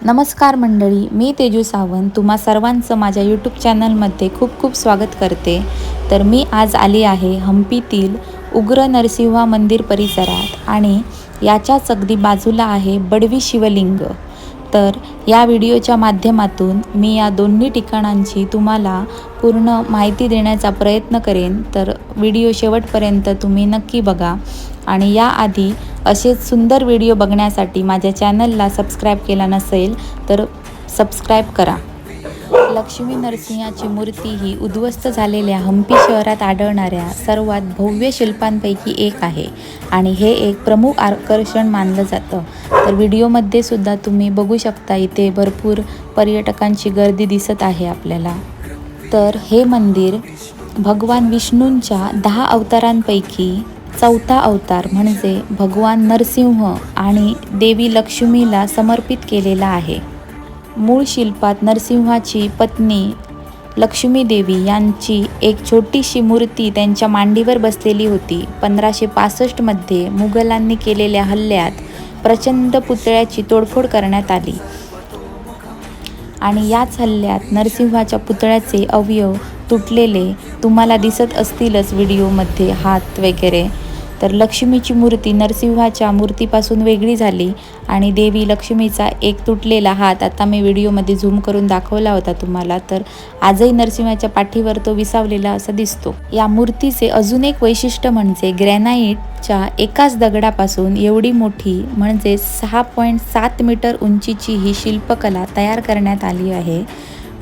नमस्कार मंडळी मी तेजू सावंत. तुम्हा सर्वांचं माझ्या यूट्यूब चॅनलमध्ये खूप खूप स्वागत करते. तर मी आज आली आहे हम्पीतील उग्र नरसिंहा मंदिर परिसरात आणि याच्याच अगदी बाजूला आहे बडवी शिवलिंग. तर या व्हिडिओच्या माध्यमातून मी या दोन्ही ठिकाणांची तुम्हाला पूर्ण माहिती देण्याचा प्रयत्न करेन. तर व्हिडिओ शेवटपर्यंत तुम्ही नक्की बघा. आणि याआधी असेच सुंदर व्हिडिओ बघण्यासाठी माझ्या चॅनलला सबस्क्राईब केला नसेल तर सबस्क्राईब करा. लक्ष्मी नरसिंहाची मूर्ती ही उद्ध्वस्त झालेल्या हम्पी शहरात आढळणाऱ्या सर्वात भव्य शिल्पांपैकी एक आहे आणि हे एक प्रमुख आकर्षण मानलं जातं. तर व्हिडिओमध्ये सुद्धा तुम्ही बघू शकता इथे भरपूर पर्यटकांची गर्दी दिसत आहे आपल्याला. तर हे मंदिर भगवान विष्णूंच्या दहा अवतारांपैकी चौथा अवतार म्हणजे भगवान नरसिंह आणि देवी लक्ष्मीला समर्पित केलेला आहे. मूळ शिल्पात नरसिंहाची पत्नी लक्ष्मी देवी यांची एक छोटीशी मूर्ती त्यांच्या मांडीवर बसलेली होती. पंधराशे पासष्टमध्ये मुघलांनी केलेल्या हल्ल्यात प्रचंड पुतळ्याची तोडफोड करण्यात आली. आणि याच हल्ल्यात नरसिंहाच्या पुतळ्याचे अवयव तुटलेले तुम्हाला दिसत असतीलच व्हिडिओमध्ये हात वगैरे. तर लक्ष्मीची मूर्ती नरसिंहाच्या मूर्तीपासून वेगळी झाली आणि देवी लक्ष्मीचा एक तुटलेला हात आता मी व्हिडिओमध्ये झूम करून दाखवला होता तुम्हाला. तर आजही नरसिंहाच्या पाठीवर तो विसावलेला असा दिसतो. या मूर्तीचे अजून एक वैशिष्ट्य म्हणजे ग्रॅनाईटच्या एकाच दगडापासून एवढी मोठी म्हणजे सहा पॉईंट सात मीटर उंचीची ही शिल्पकला तयार करण्यात आली आहे.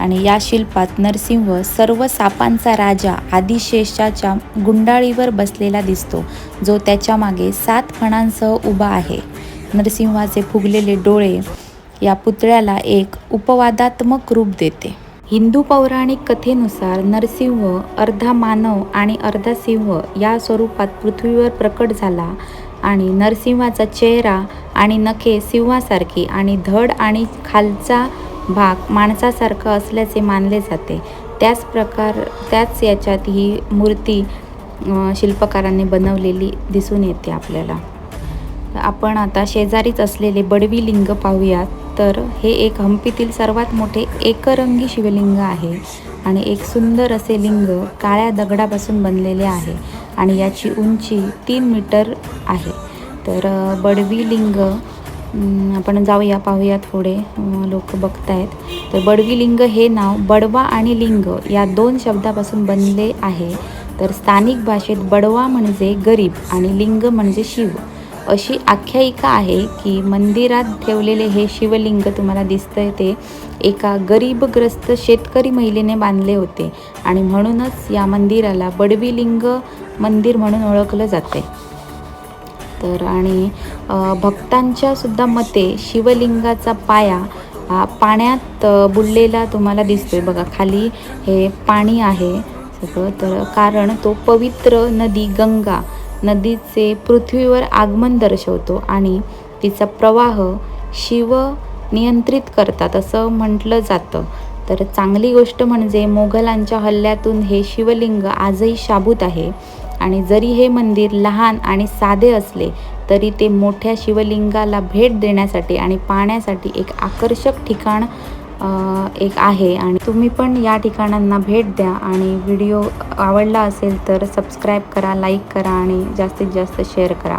आणि या शिल्पात नरसिंह सर्व सापांचा राजा आदिशेषाच्या गुंडाळीवर बसलेला दिसतो जो त्याच्यामागे सात फणांसह उभा आहे. नरसिंहाचे फुगलेले डोळे या पुतळ्याला एक उपवादात्मक रूप देते. हिंदू पौराणिक कथेनुसार नरसिंह अर्धा मानव आणि अर्धा सिंह या स्वरूपात पृथ्वीवर प्रकट झाला आणि नरसिंहाचा चेहरा आणि नखे सिंहासारखी आणि धड आणि खालचा भाग माणसासारखा असल्याचे मानले जाते. त्याच प्रकार त्याच याच्यात ही मूर्ती शिल्पकारांनी बनवलेली दिसून येते आपल्याला. आपण आता शेजारीच असलेले बडवी लिंग पाहूयात. तर हे एक हम्पीतील सर्वात मोठे एकरंगी शिवलिंग आहे आणि एक सुंदर असे लिंग काळ्या दगडापासून बनलेले आहे आणि याची उंची तीन मीटर आहे. तर बडवी लिंग आपण जाऊया पाहूया थोडे लोक बघतायत. तर बडवी लिंग हे नाव बडवा आणि लिंग या दोन शब्दापासून बनले आहे. तर स्थानिक भाषेत बडवा म्हणजे गरीब आणि लिंग म्हणजे शिव. अशी आख्यायिका आहे की मंदिरात ठेवलेले हे शिवलिंग तुम्हाला दिसतंय ते एका गरीबग्रस्त शेतकरी महिलेने बांधले होते. आणि म्हणूनच या मंदिराला बडवी लिंग मंदिर म्हणून ओळखलं जाते तर आणि भक्तांच्यासुद्धा भक्तांच्या सुद्धा मते शिवलिंगाचा पाया हा पाण्यात बुडलेला तुम्हाला दिसतोय. बघा खाली हे पाणी आहे सगळं. तर कारण तो पवित्र नदी गंगा नदीचे पृथ्वीवर आगमन दर्शवतो आणि तिचा प्रवाह शिव नियंत्रित करतात असं म्हटलं जातं. तर चांगली गोष्ट म्हणजे मोघलांच्या हल्ल्यातून हे शिवलिंग आजही शाबूत आहे. आणि जरी हे मंदिर लहान आणि साधे असले तरी ते मोठ्या शिवलिंगाला भेट देण्यासाठी आणि पाहण्यासाठी एक आकर्षक ठिकाण एक आहे. आणि तुम्ही पण या ठिकाणांना भेट द्या आणि व्हिडिओ आवडला असेल तर सबस्क्राईब करा लाईक करा आणि जास्तीत जास्त शेअर करा.